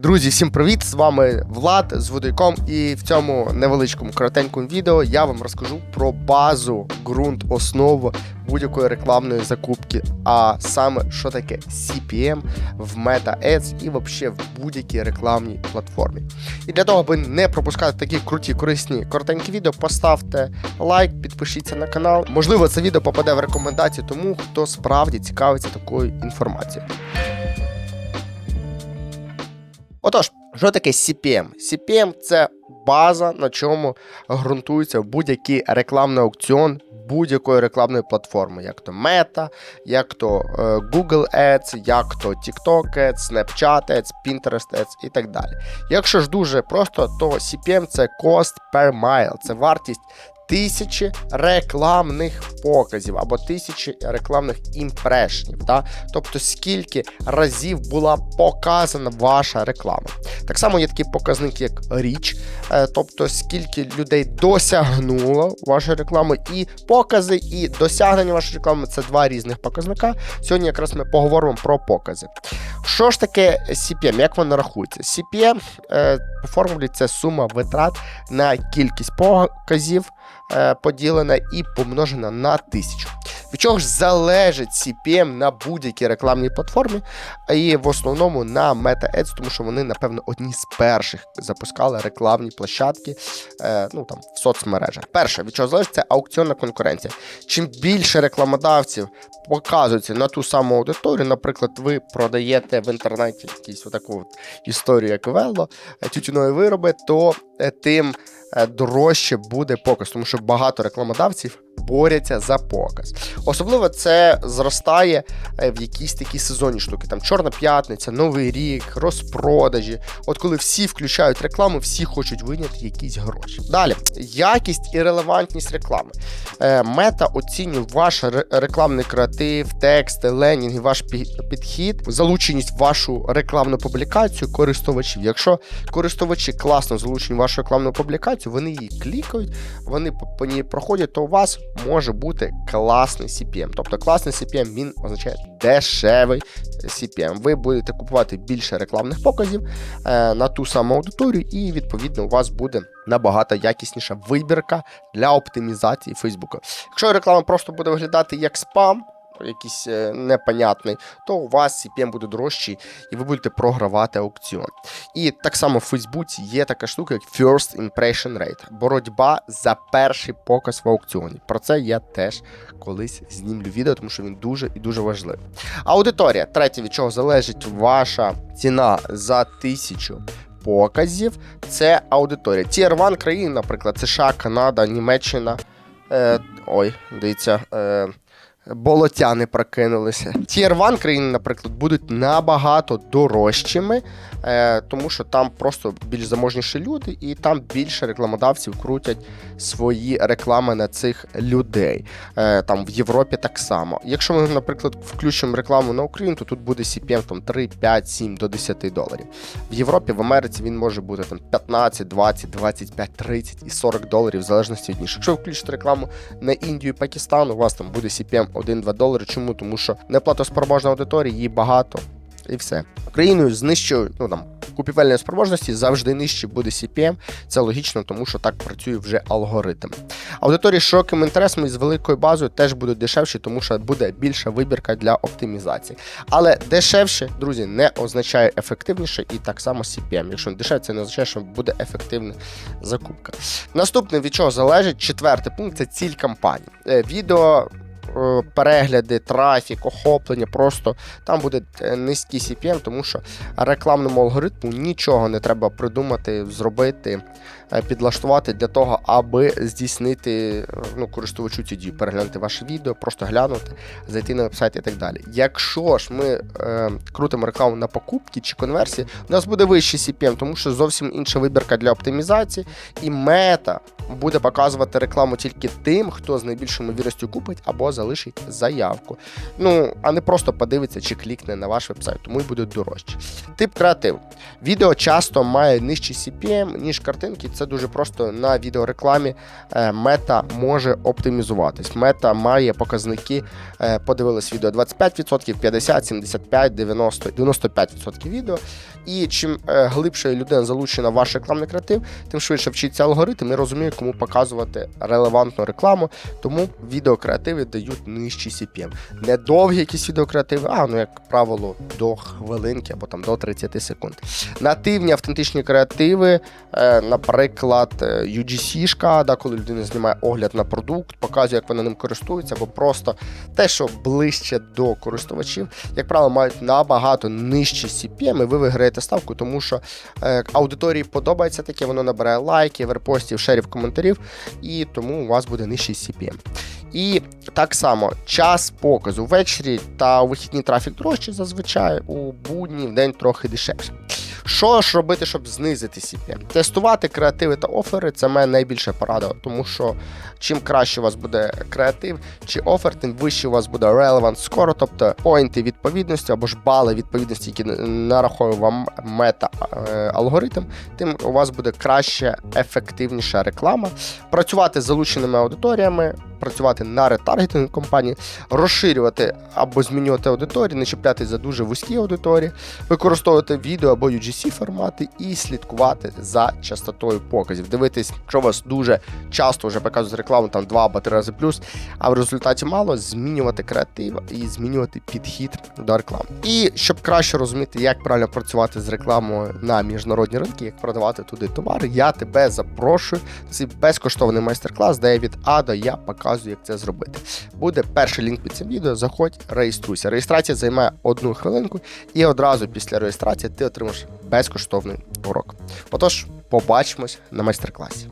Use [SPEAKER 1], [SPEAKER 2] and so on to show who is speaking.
[SPEAKER 1] Друзі, всім привіт! З вами Влад з Водойком, і в цьому невеличкому коротенькому відео я вам розкажу про базу, ґрунт, основу будь-якої рекламної закупки, а саме що таке CPM в Meta Ads і взагалі в будь-якій рекламній платформі. І для того, аби не пропускати такі круті, корисні, коротенькі відео, поставте лайк, підпишіться на канал. Можливо, це відео попаде в рекомендації тому, хто справді цікавиться такою інформацією. Отож, що таке CPM? CPM це база, на чому ґрунтується будь-який рекламний аукціон будь-якої рекламної платформи, як то Meta, як то е, Google Ads, як то TikTok Ads, Snapchat Ads, Pinterest Ads і так далі. Якщо ж дуже просто, то CPM це cost per mile, це вартість тисячі рекламних показів або тисячі рекламних імпрешнів. Да? Тобто, скільки разів була показана ваша реклама. Так само є такий показник, як річ, е, тобто скільки людей досягнуло вашої реклами, і покази, і досягнення вашої реклами це два різних показника. Сьогодні якраз ми поговоримо про покази. Що ж таке CPM? Як воно рахується? CPM е, по формулі це сума витрат на кількість показів е, поділена і помножена на тисячу. Від чого ж залежить CPM на будь-якій рекламній платформі, і в основному на Meta Ads, тому що вони, напевно, одні з перших запускали рекламні площадки е, ну, там, в соцмережах. Перше, від чого залежить, це аукціонна конкуренція. Чим більше рекламодавців показуються на ту саму аудиторію, наприклад, ви продаєте в інтернеті якусь таку от історію, як Велло, е, тютюнові вироби, то е, тим е, дорожче буде показ, тому що багато рекламодавців борються за показ. Особливо це зростає е, в якісь такі сезонні штуки. Там Чорна п'ятниця, Новий рік, розпродажі. От коли всі включають рекламу, всі хочуть виняти якісь гроші. Далі, якість і релевантність реклами. Е, Мета оцінює ваш рекламний креатив, тексти, ленінги, ваш підхід, залученість в вашу рекламну публікацію користувачів. Якщо користувачі класно залучені в вашу рекламну публікацію, вони її клікають, вони по ній проходять, то у вас може бути класний CPM. Тобто класний CPM він означає дешевий CPM. Ви будете купувати більше рекламних показів е, на ту саму аудиторію, і відповідно у вас буде набагато якісніша вибірка для оптимізації Фейсбука. Якщо реклама просто буде виглядати як спам. Якийсь е, непонятний, то у вас CPM буде дорожчий, і ви будете програвати аукціон. І так само в Фейсбуці є така штука, як First Impression Rate боротьба за перший показ в аукціоні. Про це я теж колись знімлю відео, тому що він дуже і дуже важливий. Аудиторія, третє, від чого залежить ваша ціна за тисячу. Показів це аудиторія. Tier 1 країн, наприклад, США, Канада, Німеччина. Е, ой, дивіться, е, болотяни прокинулися. Tier 1 країни, наприклад, будуть набагато дорожчими, е, тому що там просто більш заможніші люди, і там більше рекламодавців крутять свої реклами на цих людей. Е, там в Європі так само. Якщо ми, наприклад, включимо рекламу на Україну, то тут буде CPM там 3, 5, 7 до 10 доларів. В Європі, в Америці він може бути там 15, 20, 25, 30 і 40 доларів в залежності від ніж. Якщо ви включите рекламу на Індію і Пакистан, у вас там буде CPM 1-2 долари. Чому? Тому що неплатоспроможна аудиторія, її багато. І все. Україною з нижчою, ну там купівельної спроможності завжди нижче буде CPM. Це логічно, тому що так працює вже алгоритм. Аудиторії з широким інтересом і з великою базою теж будуть дешевші, тому що буде більша вибірка для оптимізації. Але дешевше, друзі, не означає ефективніше, і так само CPM. Якщо дешевше, це не означає, що буде ефективна закупка. Наступне від чого залежить четвертий пункт це ціль кампанії. Е, Відео. Е, Перегляди, трафік, охоплення, просто там буде е, низький CPM, тому що рекламному алгоритму нічого не треба придумати, зробити, підлаштувати для того, аби здійснити е, ну, користувачу цю дію, переглянути ваше відео, просто глянути, зайти на вебсайт і так далі. Якщо ж ми е, крутимо рекламу на покупки чи конверсії, у нас буде вищий CPM, тому що зовсім інша вибірка для оптимізації, і мета буде показувати рекламу тільки тим, хто з найбільшою ймовірністю купить або залишить заявку. Ну, а не просто подивиться чи клікне на ваш вебсайт, тому й буде дорожче. Тип креатив. Відео часто має нижчий CPM, ніж картинки. Це дуже просто на відеорекламі е, мета може оптимізуватись. Мета має показники, е, подивились відео 25%, 50%, 75%, 90%, 95% відео. І чим е, глибше людина залучена в ваш рекламний креатив, тим швидше вчиться алгоритм і розуміє, кому показувати релевантну рекламу. Тому відеокреативи дають нижчі CPM. Не довгі якісь відеокреативи, а ну, як правило, до хвилинки або там до 30 секунд. Нативні автентичні креативи, е, наприклад, е, UGC-шка, да, коли людина знімає огляд на продукт, показує, як вона ним користується, або просто те, що ближче до користувачів, як правило, мають набагато нижчі CPM, і ви виграєте ставку, тому що е, аудиторії подобається таке, воно набирає лайків, репостів, шерів, коментарів, і тому у вас буде нижчий CPM. І так само час показу ввечері та у вихідні трафік дорожче зазвичай, у будні в день трохи дешевше. Що ж робити, щоб знизити CPM? Тестувати креативи та офери це моя найбільша порада, тому що чим краще у вас буде креатив чи офер, тим вище у вас буде relevant score, тобто поінти відповідності або ж бали відповідності, які нараховує вам мета е, тим у вас буде краще, ефективніша реклама. Працювати з залученими аудиторіями, працювати на ретаргетинг компанії, розширювати або змінювати аудиторії, не чіплятися за дуже вузькі аудиторії, використовувати відео або UGC формати і слідкувати за частотою показів. Дивитись, якщо у вас дуже часто вже показують рекламу там два або три рази плюс, а в результаті мало змінювати креатив і змінювати підхід до реклами. І щоб краще розуміти, як правильно працювати з рекламою на міжнародні ринки, як продавати туди товари, я тебе запрошую цей безкоштовний майстер-клас, де я від А до Я показую, як це зробити. Буде перший лінк під цим відео. Заходь, реєструйся. Реєстрація займає одну хвилинку, і одразу після реєстрації ти отримаєш безкоштовний урок. Отож, побачимось на майстер-класі.